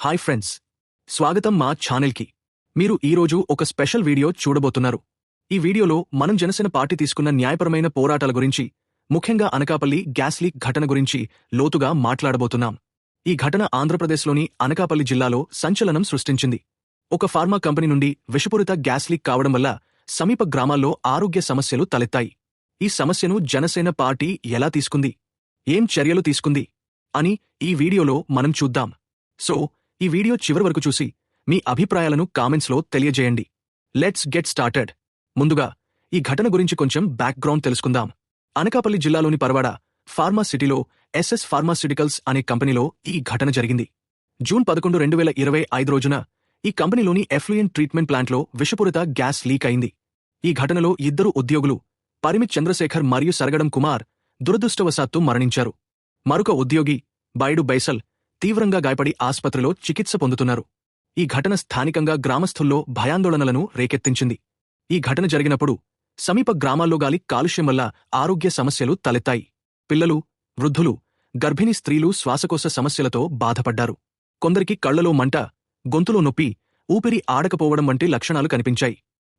Hi friends. స్వాగతం మా ఛానల్కి. మీరు ఈరోజు ఒక స్పెషల్ వీడియో చూడబోతున్నారు. ఈ వీడియోలో మనం జనసేన పార్టీ తీసుకున్న న్యాయపరమైన పోరాటాల గురించి ముఖ్యంగా అనకాపల్లి గ్యాస్ లీక్ ఘటన గురించి లోతుగా మాట్లాడబోతున్నాం. ఈ ఘటన ఆంధ్రప్రదేశ్లోని అనకాపల్లి జిల్లాలో సంచలనం సృష్టించింది. ఒక ఫార్మా కంపెనీ నుండి విషపూరిత గ్యాస్ లీక్ కావడం వల్ల సమీప గ్రామాల్లో ఆరోగ్య సమస్యలు తలెత్తాయి. ఈ సమస్యను జనసేన పార్టీ ఎలా తీసుకుంది? ఏం చర్యలు తీసుకుంది? అని ఈ వీడియోలో మనం చూద్దాం. సో ఈ వీడియో చివరి వరకు చూసి మీ అభిప్రాయాలను కామెంట్స్లో తెలియజేయండి. Let's get started. ముందుగా ఈ ఘటన గురించి కొంచెం బ్యాక్గ్రౌండ్ తెలుసుకుందాం. అనకాపల్లి జిల్లాలోని పరవాడ ఫార్మాసిటీలో ఎస్ఎస్ ఫార్మాసిటికల్స్ అనే కంపెనీలో ఈ ఘటన జరిగింది. జూన్ పదకొండు రెండు వేల ఇరవై ఐదు రోజున ఈ కంపెనీలోని ఎఫ్లూయెంట్ ట్రీట్మెంట్ ప్లాంట్లో విషపూరిత గ్యాస్ లీక్ అయింది. ఈ ఘటనలో ఇద్దరు ఉద్యోగులు పరిమిత్ చంద్రశేఖర్ మరియు సరగడం కుమార్ దురదృష్టవశాత్తు మరణించారు. మరొక ఉద్యోగి బైడు బైసల్ తీవ్రంగా గాయపడి ఆస్పత్రిలో చికిత్స పొందుతున్నారు. ఈ ఘటన స్థానికంగా గ్రామస్థుల్లో భయాందోళనలను రేకెత్తించింది. ఈ ఘటన జరిగినప్పుడు సమీప గ్రామాల్లో గాలి కాలుష్యం వల్ల ఆరోగ్య సమస్యలు తలెత్తాయి. పిల్లలు వృద్ధులు గర్భిణీ స్త్రీలు శ్వాసకోశ సమస్యలతో బాధపడ్డారు. కొందరికి కళ్ళలో మంట గొంతులో నొప్పి ఊపిరి ఆడకపోవడం వంటి లక్షణాలు కనిపించాయి.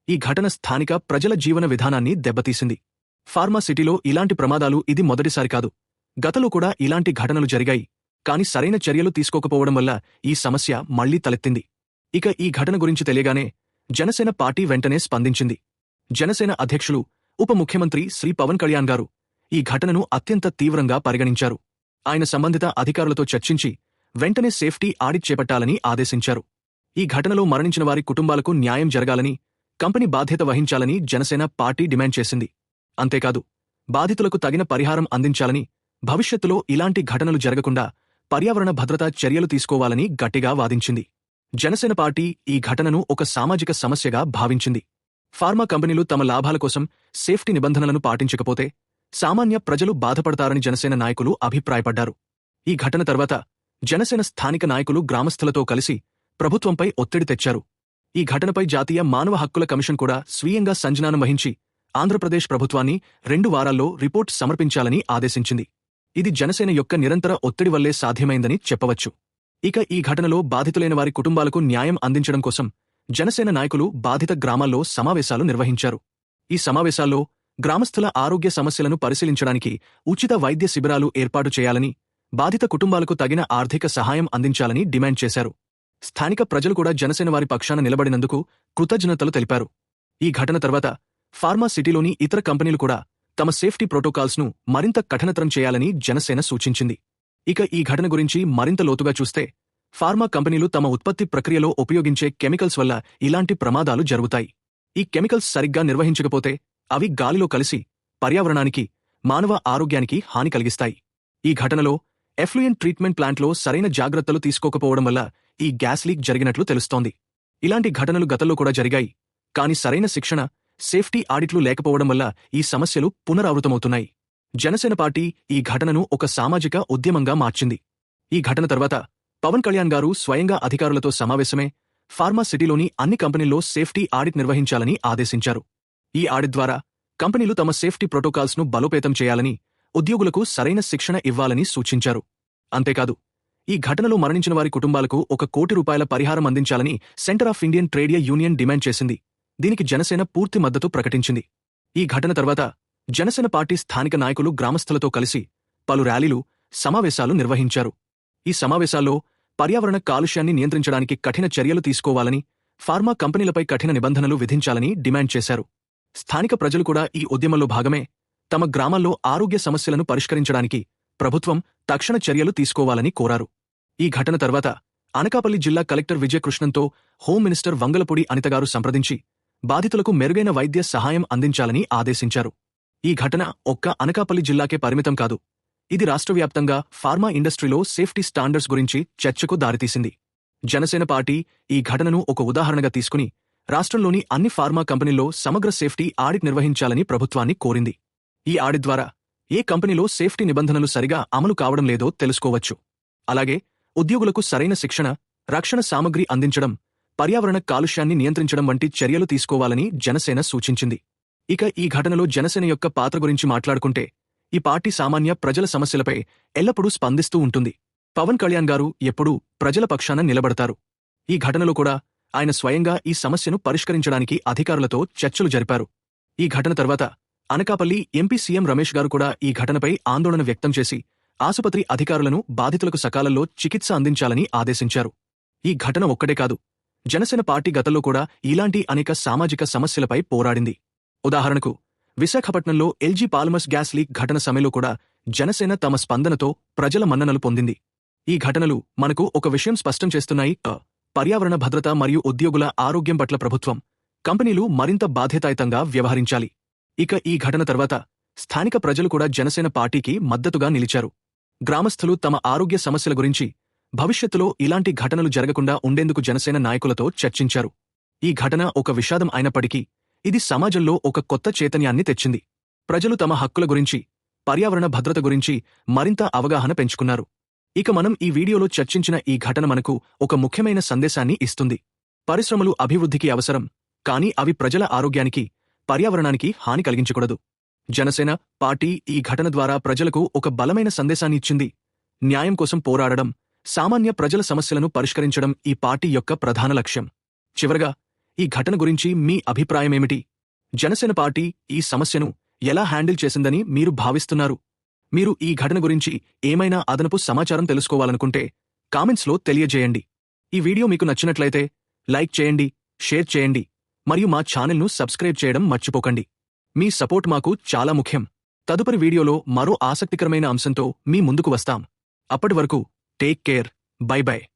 ఈ ఘటన స్థానిక ప్రజల జీవన విధానాన్ని దెబ్బతీసింది. ఫార్మా సిటీలో ఇలాంటి ప్రమాదాలు ఇది మొదటిసారి కాదు. గతలో కూడా ఇలాంటి ఘటనలు జరిగాయి. కాని సరైన చర్యలు తీసుకోకపోవడం వల్ల ఈ సమస్య మళ్ళీ తలెత్తింది. ఇక ఈ ఘటన గురించి తెలియగానే జనసేన పార్టీ వెంటనే స్పందించింది. జనసేన అధ్యక్షులు ఉప ముఖ్యమంత్రి శ్రీ పవన్ కళ్యాణ్ గారు ఈ ఘటనను అత్యంత తీవ్రంగా పరిగణించారు. ఆయన సంబంధిత అధికారులతో చర్చించి వెంటనే సేఫ్టీ ఆడిట్ చేపట్టాలని ఆదేశించారు. ఈ ఘటనలో మరణించిన వారి కుటుంబాలకు న్యాయం జరగాలని కంపెనీ బాధ్యత వహించాలని జనసేన పార్టీ డిమాండ్ చేసింది. అంతేకాదు బాధితులకు తగిన పరిహారం అందించాలని భవిష్యత్తులో ఇలాంటి ఘటనలు జరగకుండా పర్యావరణ భద్రతా చర్యలు తీసుకోవాలని గట్టిగా వాదించింది. జనసేన పార్టీ ఈ ఘటనను ఒక సామాజిక సమస్యగా భావించింది. ఫార్మా కంపెనీలు తమ లాభాల కోసం సేఫ్టీ నిబంధనలను పాటించకపోతే సామాన్య ప్రజలు బాధపడతారని జనసేన నాయకులు అభిప్రాయపడ్డారు. ఈ ఘటన తర్వాత జనసేన స్థానిక నాయకులు గ్రామస్థులతో కలిసి ప్రభుత్వంపై ఒత్తిడి తెచ్చారు. ఈ ఘటనపై జాతీయ మానవ హక్కుల కమిషన్ కూడా స్వీయంగా సంజనానం వహించి ఆంధ్రప్రదేశ్ ప్రభుత్వాన్ని రెండు వారాల్లో రిపోర్ట్ సమర్పించాలని ఆదేశించింది. ఇది జనసేన యొక్క నిరంతర ఒత్తిడి వల్లే సాధ్యమైందని చెప్పవచ్చు. ఇక ఈ ఘటనలో బాధితులైన వారి కుటుంబాలకు న్యాయం అందించడం కోసం జనసేన నాయకులు బాధిత గ్రామాల్లో సమావేశాలు నిర్వహించారు. ఈ సమావేశాల్లో గ్రామస్థుల ఆరోగ్య సమస్యలను పరిశీలించడానికి ఉచిత వైద్య శిబిరాలు ఏర్పాటు చేయాలని బాధిత కుటుంబాలకు తగిన ఆర్థిక సహాయం అందించాలని డిమాండ్ చేశారు. స్థానిక ప్రజలు కూడా జనసేన వారి పక్షాన నిలబడినందుకు కృతజ్ఞతలు తెలిపారు. ఈ ఘటన తర్వాత ఫార్మా సిటీలోని ఇతర కంపెనీలు కూడా తమ సేఫ్టీ ప్రోటోకాల్స్ను మరింత కఠినతరం చేయాలని జనసేన సూచించింది. ఇక ఈ ఘటన గురించి మరింత లోతుగా చూస్తే ఫార్మా కంపెనీలు తమ ఉత్పత్తి ప్రక్రియలో ఉపయోగించే కెమికల్స్ వల్ల ఇలాంటి ప్రమాదాలు జరుగుతాయి. ఈ కెమికల్స్ సరిగ్గా నిర్వహించకపోతే అవి గాలిలో కలిసి పర్యావరణానికి మానవ ఆరోగ్యానికి హాని కలిగిస్తాయి. ఈ ఘటనలో ఎఫ్లూయెంట్ ట్రీట్మెంట్ ప్లాంట్లో సరైన జాగ్రత్తలు తీసుకోకపోవడం వల్ల ఈ గ్యాస్ లీక్ జరిగినట్లు తెలుస్తోంది. ఇలాంటి ఘటనలు గతంలో కూడా జరిగాయి కాని సరైన శిక్షణ సేఫ్టీ ఆడిట్లు లేకపోవడం వల్ల ఈ సమస్యలు పునరావృతమవుతున్నాయి. జనసేన పార్టీ ఈ ఘటనను ఒక సామాజిక ఉద్యమంగా మార్చింది. ఈ ఘటన తర్వాత పవన్ కళ్యాణ్ గారు స్వయంగా అధికారులతో సమావేశమే ఫార్మా సిటీలోని అన్ని కంపెనీల్లో సేఫ్టీ ఆడిట్ నిర్వహించాలని ఆదేశించారు. ఈ ఆడిట్ ద్వారా కంపెనీలు తమ సేఫ్టీ ప్రోటోకాల్స్ను బలోపేతం చేయాలని ఉద్యోగులకు సరైన శిక్షణ ఇవ్వాలని సూచించారు. అంతేకాదు ఈ ఘటనలో మరణించిన వారి కుటుంబాలకు ఒక కోటి రూపాయల పరిహారం అందించాలని centre of Indian trade union demand చేసింది. దీనికి జనసేన పూర్తి మద్దతు ప్రకటించింది. ఈ ఘటన తర్వాత జనసేన పార్టీ స్థానిక నాయకులు గ్రామస్థులతో కలిసి పలు ర్యాలీలు సమావేశాలు నిర్వహించారు. ఈ సమావేశాల్లో పర్యావరణ కాలుష్యాన్ని నియంత్రించడానికి కఠిన చర్యలు తీసుకోవాలని ఫార్మా కంపెనీలపై కఠిన నిబంధనలు విధించాలని డిమాండ్ చేశారు. స్థానిక ప్రజలు కూడా ఈ ఉద్యమంలో భాగమే. తమ గ్రామాల్లో ఆరోగ్య సమస్యలను పరిష్కరించడానికి ప్రభుత్వం తక్షణ చర్యలు తీసుకోవాలని కోరారు. ఈ ఘటన తర్వాత అనకాపల్లి జిల్లా కలెక్టర్ విజయకృష్ణంతో హోం మినిస్టర్ వంగలపూడి అనితగారు సంప్రదించి బాధితులకు మెరుగైన వైద్య సహాయం అందించాలని ఆదేశించారు. ఈ ఘటన ఒక్క అనకాపల్లి జిల్లాకే పరిమితం కాదు. ఇది రాష్ట్రవ్యాప్తంగా ఫార్మా ఇండస్ట్రీలో సేఫ్టీ స్టాండర్డ్స్ గురించి చర్చకు దారితీసింది. జనసేన పార్టీ ఈ ఘటనను ఒక ఉదాహరణగా తీసుకుని రాష్ట్రంలోని అన్ని ఫార్మా కంపెనీల్లో సమగ్ర సేఫ్టీ ఆడిట్ నిర్వహించాలని ప్రభుత్వాన్ని కోరింది. ఈ ఆడిట్ ద్వారా ఏ కంపెనీలో సేఫ్టీ నిబంధనలు సరిగా అమలు కావడం లేదో తెలుసుకోవచ్చు. అలాగే ఉద్యోగులకు సరైన శిక్షణ రక్షణ సామగ్రి అందించడం పర్యావరణ కాలుష్యాన్ని నియంత్రించడం వంటి చర్యలు తీసుకోవాలని జనసేన సూచించింది. ఇక ఈ ఘటనలో జనసేన యొక్క పాత్ర గురించి మాట్లాడుకుంటే ఈ పార్టీ సామాన్య ప్రజల సమస్యలపై ఎల్లప్పుడూ స్పందిస్తూ ఉంటుంది. పవన్ కళ్యాణ్ గారు ఎప్పుడూ ప్రజల పక్షాన నిలబడతారు. ఈ ఘటనలో కూడా ఆయన స్వయంగా ఈ సమస్యను పరిష్కరించడానికి అధికారులతో చర్చలు జరిపారు. ఈ ఘటన తర్వాత అనకాపల్లి ఎంపీ సీఎం రమేష్ గారు కూడా ఈ ఘటనపై ఆందోళన వ్యక్తం చేసి ఆసుపత్రి అధికారులను బాధితులకు సకాలంలో చికిత్స అందించాలని ఆదేశించారు. ఈ ఘటన ఒక్కటే కాదు జనసేన పార్టీ గతంలో కూడా ఇలాంటి అనేక సామాజిక సమస్యలపై పోరాడింది. ఉదాహరణకు విశాఖపట్నంలో ఎల్జీ పాల్మస్ గ్యాస్ లీక్ ఘటన సమయంలో కూడా జనసేన తమ స్పందనతో ప్రజల మన్ననలు పొందింది. ఈ ఘటనలు మనకు ఒక విషయం స్పష్టం చేస్తున్నాయి. పర్యావరణ భద్రత మరియు ఉద్యోగుల ఆరోగ్యం పట్ల ప్రభుత్వం కంపెనీలు మరింత బాధ్యతాయుతంగా వ్యవహరించాలి. ఇక ఈ ఘటన తర్వాత స్థానిక ప్రజలు కూడా జనసేన పార్టీకి మద్దతుగా నిలిచారు. గ్రామస్థులు తమ ఆరోగ్య సమస్యల గురించి భవిష్యత్తులో ఇలాంటి ఘటనలు జరగకుండా ఉండేందుకు జనసేన నాయకులతో చర్చించారు. ఈ ఘటన ఒక విషాదం అయినప్పటికీ ఇది సమాజంలో ఒక కొత్త చైతన్యాన్ని తెచ్చింది. ప్రజలు తమ హక్కుల గురించి పర్యావరణ భద్రత గురించి మరింత అవగాహన పెంచుకున్నారు. ఇక మనం ఈ వీడియోలో చర్చించిన ఈ ఘటన మనకు ఒక ముఖ్యమైన సందేశాన్ని ఇస్తుంది. పరిశ్రమలు అభివృద్ధికి అవసరం కానీ అవి ప్రజల ఆరోగ్యానికి పర్యావరణానికి హాని కలిగించకూడదు. జనసేన పార్టీ ఈ ఘటన ద్వారా ప్రజలకు ఒక బలమైన సందేశాన్ని ఇచ్చింది. న్యాయం కోసం పోరాడడం సామాన్య ప్రజల సమస్యలను పరిష్కరించడం ఈ పార్టీ యొక్క ప్రధాన లక్ష్యం. చివరగా ఈ ఘటన గురించి మీ అభిప్రాయమేమిటి? జనసేన పార్టీ ఈ సమస్యను ఎలా హ్యాండిల్ చేసిందని మీరు భావిస్తున్నారు? మీరు ఈ ఘటన గురించి ఏమైనా అదనపు సమాచారం తెలుసుకోవాలనుకుంటే కామెంట్స్లో తెలియజేయండి. ఈ వీడియో మీకు నచ్చినట్లయితే లైక్ చేయండి షేర్ చేయండి మరియు మా ఛానల్ను సబ్స్క్రైబ్ చేయడం మర్చిపోకండి. మీ సపోర్ట్ మాకు చాలా ముఖ్యం. తదుపరి వీడియోలో మరో ఆసక్తికరమైన అంశంతో మీ ముందుకు వస్తాం. అప్పటి వరకు Take care. Bye bye.